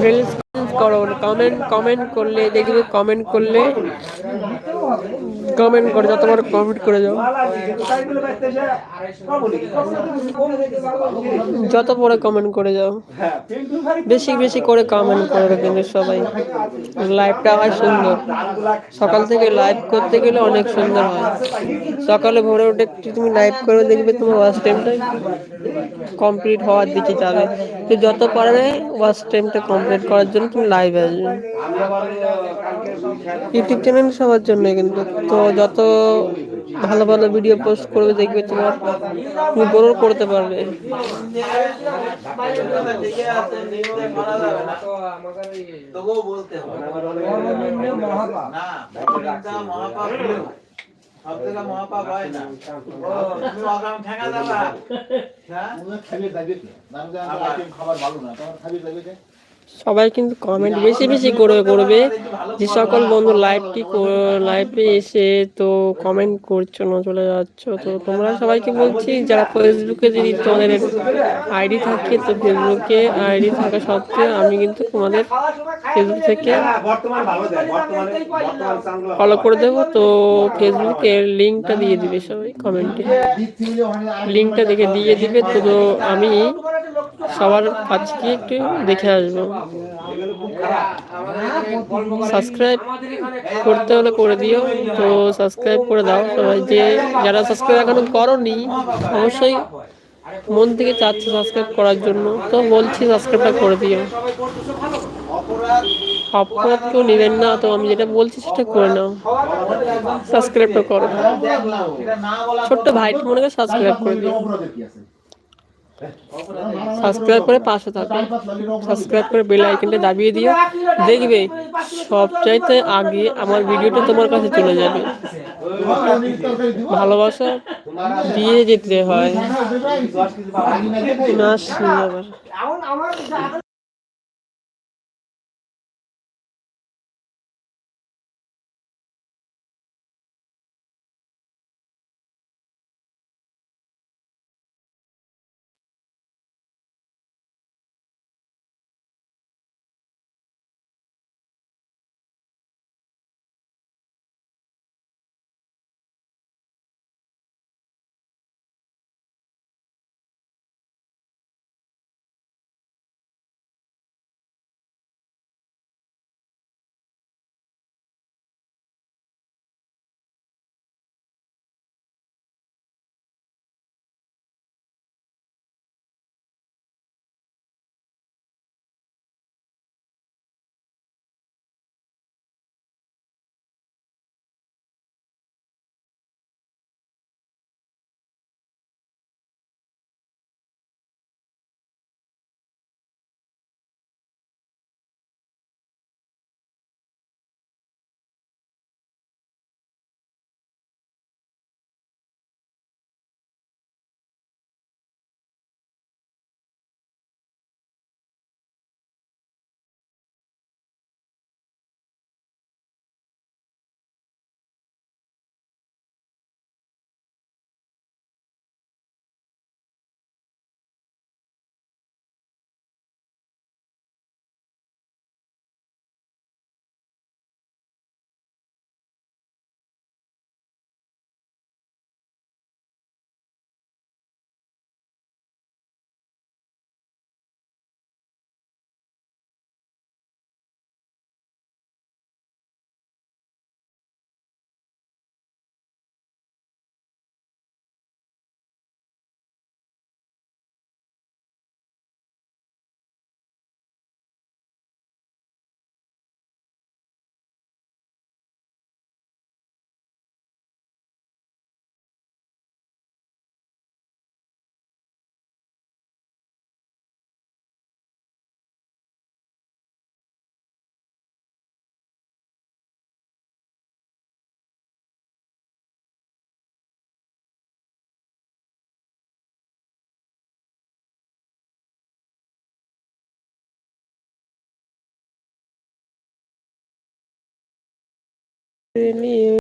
Girls করো comment comment করলে, দেখবে কমেন্ট করলে কমেন্ট করে, যতবার কমেন্ট করে যাও। যত পরে কমেন্ট করে যাও। বেশি বেশি করে কমেন্ট করো কিন্তু সবাই। লাইভটা হয় সুন্দর। সকাল থেকে লাইভ করতে গেলে অনেক সুন্দর হয়। সকালে ভোরে উঠে তুমি লাইভ করে দেখবে তোমার ওয়াচ টাইমটা কমপ্লিট হওয়ার দিকে যাবে। তো যত পারবে ওয়াচ টাইমটা কমপ্লিট করার জন্য তুমি লাইভ ইউটিউব চ্যানেল সবার জন্য কিন্তু। তো যত ভালো ভালো ভিডিও পোস্ট করবে, দেখবে তোমার তুমি গ্রো করতে পারবে। খাবার ভালো না। তোমার খাবি যাবে? সবাই কিন্তু কমেন্ট বেশি বেশি করে করবে। যে সকল বন্ধু লাইভটি লাইভে এসে তো কমেন্ট করছ, না চলে যাচ্ছ, তো তোমরা সবাইকে বলছি, যারা ফেসবুকে যদি তোমাদের আইডি থাকে, তো ফেসবুকে আইডি থাকা সত্ত্বেও আমি কিন্তু তোমাদের ফেসবুক থেকে ফলো করে দেবো। তো ফেসবুকের লিঙ্কটা দিয়ে দিবে সবাই কমেন্টে লিঙ্কটা দেখে দিয়ে দিবে, তো আমি সবার আজকে একটু দেখে আসব। সাবস্ক্রাইব করতে হলে করে দিও। তো সাবস্ক্রাইব করে দাও সবাই। যে যারা সাবস্ক্রাইব এখনও করনি, অবশ্যই মন থেকে চাচ্ছে সাবস্ক্রাইব করার জন্য। তো বলছি সাবস্ক্রাইবটা করে দিও। অপরাধ কেউ নেবেন না, তো আমি যেটা বলছি সেটা করে নাও। সাবস্ক্রাইবটা করো। ছোট্ট ভাইটি মনে করে সাবস্ক্রাইব করে দিও কি সাবস্ক্রাইব করে পাশে থাকো। সাবস্ক্রাইব করে বেল আইকনটা দাবিয়ে দিও। দেখবে সবচাইতে আগে আমার ভিডিওটা তোমার কাছে চলে যাবে। ভালোবাসা দিয়ে যেতে হয়। না you